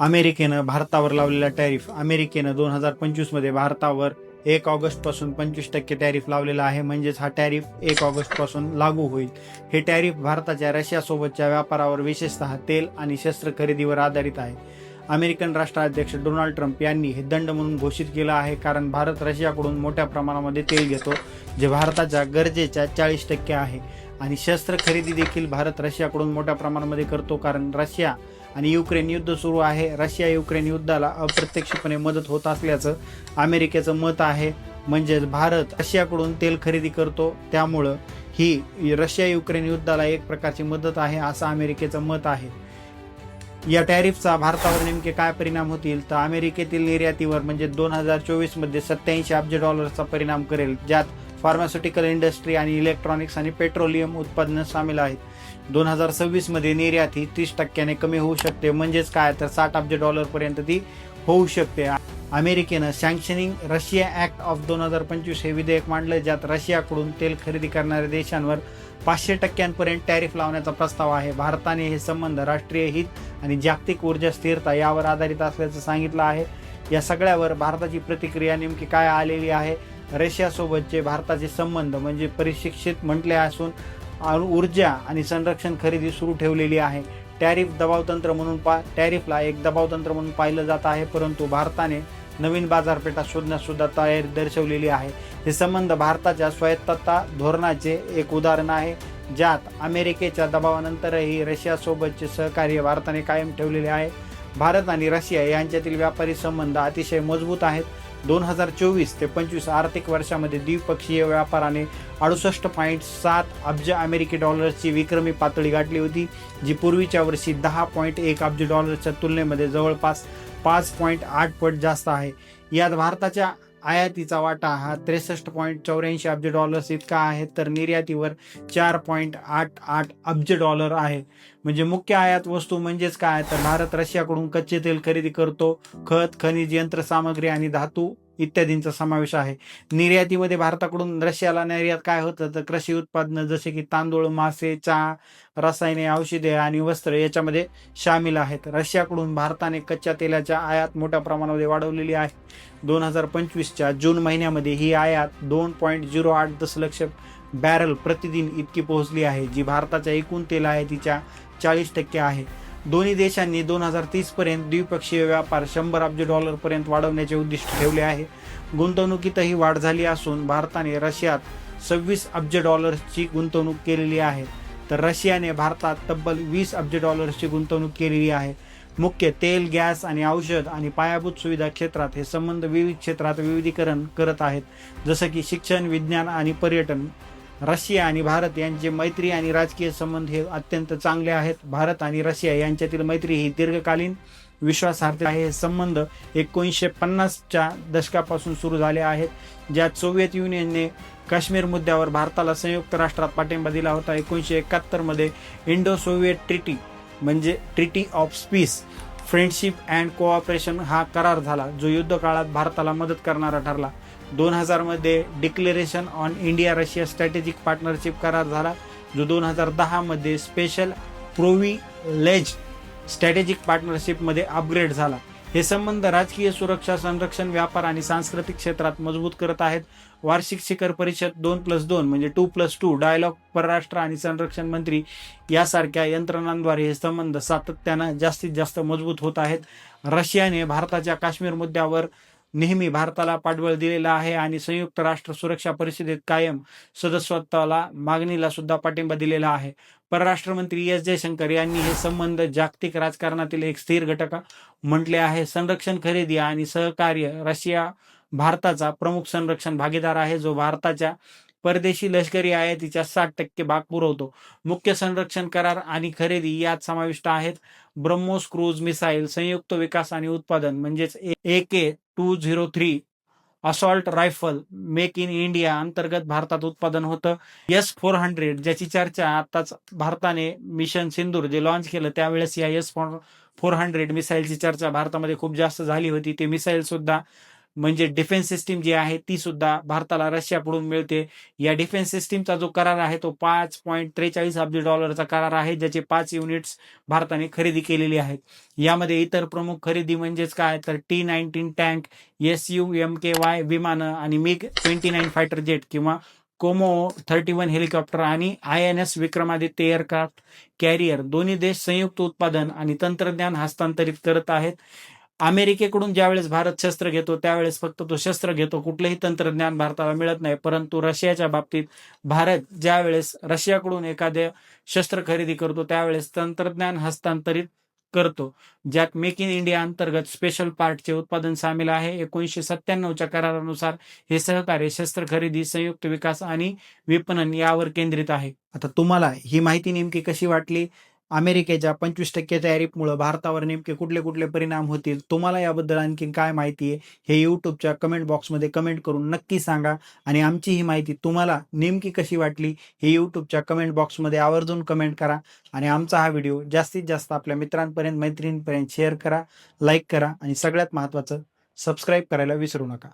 अमेरिकेनं भारतावर लावलेला टॅरिफ. अमेरिकेनं दोन हजार पंचवीसमध्ये भारतावर एक ऑगस्टपासून पंचवीस टक्के टॅरिफ लावलेला आहे. म्हणजेच हा टॅरिफ एक ऑगस्टपासून लागू होईल. हे टॅरिफ भारताच्या रशियासोबतच्या व्यापारावर विशेषतः तेल आणि शस्त्र खरेदीवर आधारित आहे. अमेरिकन राष्ट्राध्यक्ष डोनाल्ड ट्रम्प यांनी हे दंड म्हणून घोषित केलं आहे कारण भारत रशियाकडून मोठ्या प्रमाणामध्ये तेल घेतो जे भारताच्या गरजेच्या चाळीस टक्के आहे. आणि शस्त्र खरेदी देखील भारत रशियाकडून मोठ्या प्रमाणामध्ये करतो कारण रशिया आणि युक्रेन युद्ध सुरू आहे. रशिया युक्रेन युद्धाला अप्रत्यक्षपणे मदत होत असल्याचं अमेरिकेचं मत आहे. म्हणजेच भारत रशियाकडून तेल खरेदी करतो. त्यामुळं ही रशिया युक्रेन युद्धाला एक प्रकारची मदत आहे असं अमेरिकेचं मत आहे. या टॅरिफचा भारतावर नेमके काय परिणाम होतील? तर अमेरिकेतील निर्यातीवर म्हणजे दोन हजार चोवीसमध्ये सत्याऐंशी अब्ज डॉलर्सचा परिणाम करेल ज्यात फार्मास्युटिकल इंडस्ट्री आणि इलेक्ट्रॉनिक्स आणि पेट्रोलियम उत्पादनं सामील आहेत. दोन हजार सव्वीसमध्ये निर्यात ही तीस टक्क्याने कमी होऊ शकते. म्हणजेच काय? तर साठ अब्ज डॉलरपर्यंत ती होऊ शकते. अमेरिकेनं सँक्शनिंग रशिया ॲक्ट ऑफ दोन हजार पंचवीस हे विधेयक मांडलं ज्यात रशियाकडून तेल खरेदी करणाऱ्या देशांवर पाचशे टक्क्यांपर्यंत टॅरिफ लावण्याचा प्रस्ताव आहे. भारताने हे संबंध राष्ट्रीय हित आणि जागतिक ऊर्जा स्थिरता यावर आधारित असल्याचं सांगितलं आहे. या सगळ्यावर भारताची प्रतिक्रिया नेमकी काय आलेली आहे? रशियासोबतचे भारताचे संबंध म्हणजे परिशिक्षित म्हटले असून ऊर्जा आणि संरक्षण खरेदी सुरू ठेवलेली आहे. टॅरिफ दबावतंत्र म्हणून पा टॅरिफला एक दबावतंत्र म्हणून पाहिलं जात आहे परंतु भारताने नवीन बाजारपेठा शोधण्यासुद्धा तयारी दर्शवलेली आहे. हे संबंध भारताच्या स्वायत्तता धोरणाचे एक उदाहरण आहे ज्यात अमेरिकेच्या दबावानंतरही रशियासोबतचे सहकार्य भारताने कायम ठेवलेले आहे. भारत आणि रशिया यांच्यातील व्यापारी संबंध अतिशय मजबूत आहेत. दोन हजार चोवीस ते पंचवीस आर्थिक वर्षामध्ये द्विपक्षीय व्यापाराने अडुसष्ट पॉईंट सात अब्ज अमेरिकी डॉलर्सची विक्रमी पातळी गाठली होती जी पूर्वीच्या वर्षी दहा पॉईंट एक अब्ज डॉलरच्या तुलनेमध्ये जवळपास पाच पॉईंट आठ पट जास्त आहे. यात भारताच्या आयातीचा वाटा हा त्रेसष्ट पॉईंट चौऱ्याऐंशी अब्ज डॉलर्स इतका आहे तर निर्यातीवर चार पॉईंट आठ आठ अब्ज डॉलर आहे. म्हणजे मुख्य आयात वस्तू म्हणजेच काय? तर भारत रशियाकडून कच्चे तेल खरेदी करतो. खत खनिज यंत्रसामग्री आणि धातू इत्यादींचा समावेश आहे. निर्यातीमध्ये भारताकडून रशियाला निर्यात काय होतं? तर कृषी उत्पादनं जसे की तांदूळ मासे चहा रसायने औषधे आणि वस्त्र याच्यामध्ये सामील आहेत. रशियाकडून भारताने कच्च्या तेलाच्या आयात मोठ्या प्रमाणामध्ये वाढवलेली आहे. दोन हजार पंचवीसच्या जून महिन्यामध्ये ही आयात दोन पॉईंट झिरो आठ दशलक्ष बॅरल प्रतिदिन इतकी पोहोचली आहे जी भारताच्या एकूण तेल आयातीच्या चाळीस टक्के आहे. दोन्ही देशांनी दोन हजार तीसपर्यंत द्विपक्षीय व्यापार शंभर अब्ज डॉलरपर्यंत वाढवण्याचे उद्दिष्ट ठेवले आहे. गुंतवणुकीतही वाढ झाली असून भारताने रशियात सव्वीस अब्ज डॉलर्सची गुंतवणूक केलेली आहे. तर रशियाने भारतात तब्बल वीस अब्ज डॉलर्सची गुंतवणूक केलेली आहे. मुख्य तेल गॅस आणि औषध आणि पायाभूत सुविधा क्षेत्रात हे संबंध विविध क्षेत्रात विविधीकरण करत आहेत. जसं की शिक्षण विज्ञान आणि पर्यटन रशिया आणि भारत यांचे मैत्री आणि राजकीय संबंध हे अत्यंत चांगले आहेत. भारत आणि रशिया यांच्यातील मैत्री ही दीर्घकालीन विश्वासार्थ आहे. हे संबंध एकोणीसशे पन्नासच्या दशकापासून सुरू झाले आहेत. ज्यात सोव्हिएत युनियनने काश्मीर मुद्द्यावर भारताला संयुक्त राष्ट्रात पाठिंबा दिला होता. एकोणीसशे एकाहत्तरमध्ये इंडो सोव्हिएट ट्रिटी म्हणजे treaty of peace friendship and cooperation हा करार झाला जो युद्धकाळात भारताला मदत करणारा ठरला. दोन हजारमध्ये declaration on India Russia strategic partnership करार झाला जो दोन हजार दहामध्ये स्पेशल प्रोविलेज स्ट्रॅटेजिक पार्टनरशिपमध्ये अपग्रेड झाला. हे संबंध राजकीय सुरक्षा संरक्षण व्यापार आणि सांस्कृतिक क्षेत्रात मजबूत करत आहेत. वार्षिक शिखर परिषद दोन प्लस दोन म्हणजे टू प्लस टू डायलॉग परराष्ट्र आणि संरक्षण मंत्री यासारख्या यंत्रणांद्वारे हे संबंध सातत्यानं जास्तीत जास्त मजबूत होत आहेत. रशियाने भारताच्या काश्मीर मुद्द्यावर नेहमी भारताला पाठबळ दिलेला आहे आणि संयुक्त राष्ट्र सुरक्षा परिषदेत कायम सदस्यत्वाला मागणीला सुद्धा पाठिंबा दिलेला आहे. परराष्ट्र मंत्री एस जयशंकर यांनी हे संबंध जागतिक राजकारणातील एक स्थिर घटक म्हटले आहे. संरक्षण खरेदी आणि सहकार्य रशिया भारताचा प्रमुख संरक्षण भागीदार आहे जो भारताच्या परदेशी लष्करी आयातीच्या साठ टक्के भाग पुरवतो. मुख्य संरक्षण करार आणि खरेदी यात समाविष्ट आहेत. ब्रह्मोस क्रूज मिसाईल संयुक्त विकास आणि उत्पादन म्हणजेच A K two zero three assault rifle make in India अंतर्गत भारतात उत्पादन होतं. एस फोर हंड्रेड ज्याची चर्चा आताच भारताने मिशन सिंदूर जे लॉन्च केलं त्यावेळेस या एस फोर फोर हंड्रेड मिसाईलची चर्चा भारतामध्ये खूप जास्त झाली होती. ते मिसाईल सुद्धा म्हणजे डिफेन्स सिस्टीम जी आहे ती सुद्धा भारताला रशियाकडून मिळते. या डिफेन्स सिस्टीमचा जो करार आहे तो पाच पॉईंट त्रेचाळीस अब्ज डॉलरचा करार आहे ज्याचे पाच युनिट्स भारताने खरेदी केलेली आहेत. यामध्ये इतर प्रमुख खरेदी म्हणजेच काय? तर T nineteen tank S U M K Y विमानं आणि MiG twenty nine fighter jet किंवा कोमो थर्टी वन हेलिकॉप्टर आणि I N S Vikramaditya aircraft carrier दोन्ही देश संयुक्त उत्पादन आणि तंत्रज्ञान हस्तांतरित करत आहेत. अमेरिकेकडून ज्यावेळेस भारत शस्त्र घेतो त्यावेळेस फक्त तो शस्त्र घेतो. कुठलंही तंत्रज्ञान भारताला मिळत नाही परंतु रशियाच्या बाबतीत भारत ज्यावेळेस रशियाकडून एखाद्या शस्त्र खरेदी करतो त्यावेळेस तंत्रज्ञान हस्तांतरित करतो ज्यात मेक इन इंडिया अंतर्गत स्पेशल पार्टचे उत्पादन सामील आहे. एकोणीसशे सत्त्याण्णवच्या करारानुसार हे सहकार्य शस्त्र खरेदी संयुक्त विकास आणि विपणन यावर केंद्रित आहे. आता तुम्हाला ही माहिती नेमकी कशी वाटली? अमेरिकेच्या पंचवीस टक्के टॅरिफमुळे भारतावर नेमके कुठले कुठले परिणाम होतील? तुम्हाला याबद्दल आणखी काय माहिती आहे? हे यूट्यूबच्या कमेंट बॉक्समध्ये कमेंट करून नक्की सांगा. आणि आमची ही माहिती तुम्हाला नेमकी कशी वाटली हे यूट्यूबच्या कमेंट बॉक्समध्ये आवर्जून कमेंट करा. आणि आमचा हा व्हिडिओ जास्तीत जास्त आपल्या मित्रांपर्यंत मैत्रिणींपर्यंत शेअर करा लाईक करा आणि सगळ्यात महत्त्वाचं सबस्क्राईब करायला विसरू नका.